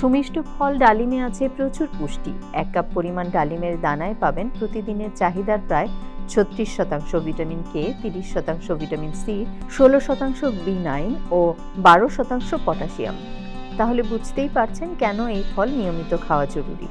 সুমিষ্ট ফল ডালিমে আছে প্রচুর পুষ্টি। এক কাপ পরিমাণ ডালিমের দানায় পাবেন প্রতিদিনের চাহিদার প্রায় ছত্রিশ শতাংশ ভিটামিন কে, তিরিশ শতাংশ ভিটামিন সি, ষোলো শতাংশ বি নাইন ও বারো শতাংশ পটাশিয়াম। তাহলে বুঝতেই পারছেন কেন এই ফল নিয়মিত খাওয়া জরুরি।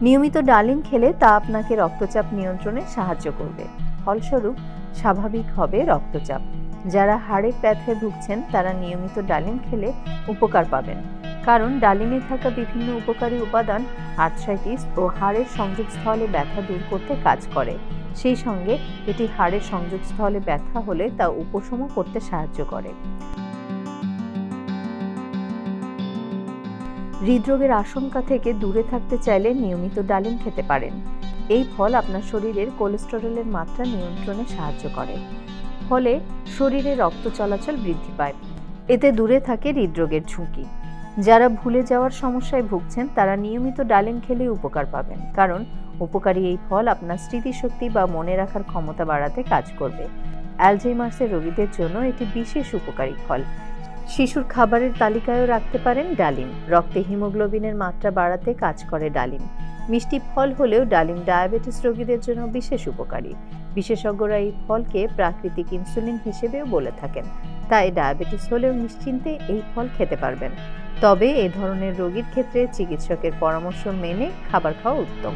নিয়মিত ডালিম খেলে তা আপনাকে রক্তচাপ নিয়ন্ত্রণে সাহায্য করবে। ফলস্বরূপ, স্বাভাবিক হবে রক্তচাপ। যারা হাড়ের প্যাথে ভুগছেন, তারা নিয়মিত ডালিম খেলে উপকার পাবেন। কারণ ডালিমে থাকা বিভিন্ন উপকারী উপাদান আর্থ্রাইটিস ও হাড়ের সংযোগস্থলে ব্যথা দূর করতে কাজ করে। সেই সঙ্গে এটি হাড়ের সংযোগস্থলে ব্যথা হলে তা উপশমও করতে সাহায্য করে। হৃদরোগের আশঙ্কা থেকে দূরে থাকতে চাইলে নিয়মিত ডালিম খেতে পারেন। এই ফল আপনার শরীরের কোলেস্টেরলের মাত্রা নিয়ন্ত্রণে সাহায্য করে। ফলে শরীরে রক্ত চলাচল বৃদ্ধি পায়। এতে দূরে থাকে হৃদরোগের ঝুঁকি। যারা ভুলে যাওয়ার সমস্যায় ভুগছেন, তারা নিয়মিত ডালিম খেলে উপকার পাবেন। কারণ উপকারী এই ফল আপনার স্মৃতিশক্তি বা মনে রাখার ক্ষমতা বাড়াতে কাজ করবে। অ্যালঝেইমার্সের রোগীদের জন্য এটি বিশেষ উপকারী ফল। শিশুর খাবারের তালিকায়ও রাখতে পারেন ডালিম। রক্তে হিমোগ্লোবিনের মাত্রা বাড়াতে কাজ করে ডালিম। মিষ্টি ফল হলেও ডালিম ডায়াবেটিস রোগীদের জন্য বিশেষ উপকারী। বিশেষজ্ঞরা এই ফলকে প্রাকৃতিক ইনসুলিন হিসেবেও বলে থাকেন। তাই ডায়াবেটিস হলেও নিশ্চিন্তে এই ফল খেতে পারবেন। তবে এ ধরনের রোগীর ক্ষেত্রে চিকিৎসকের পরামর্শ মেনে খাবার খাওয়া উত্তম।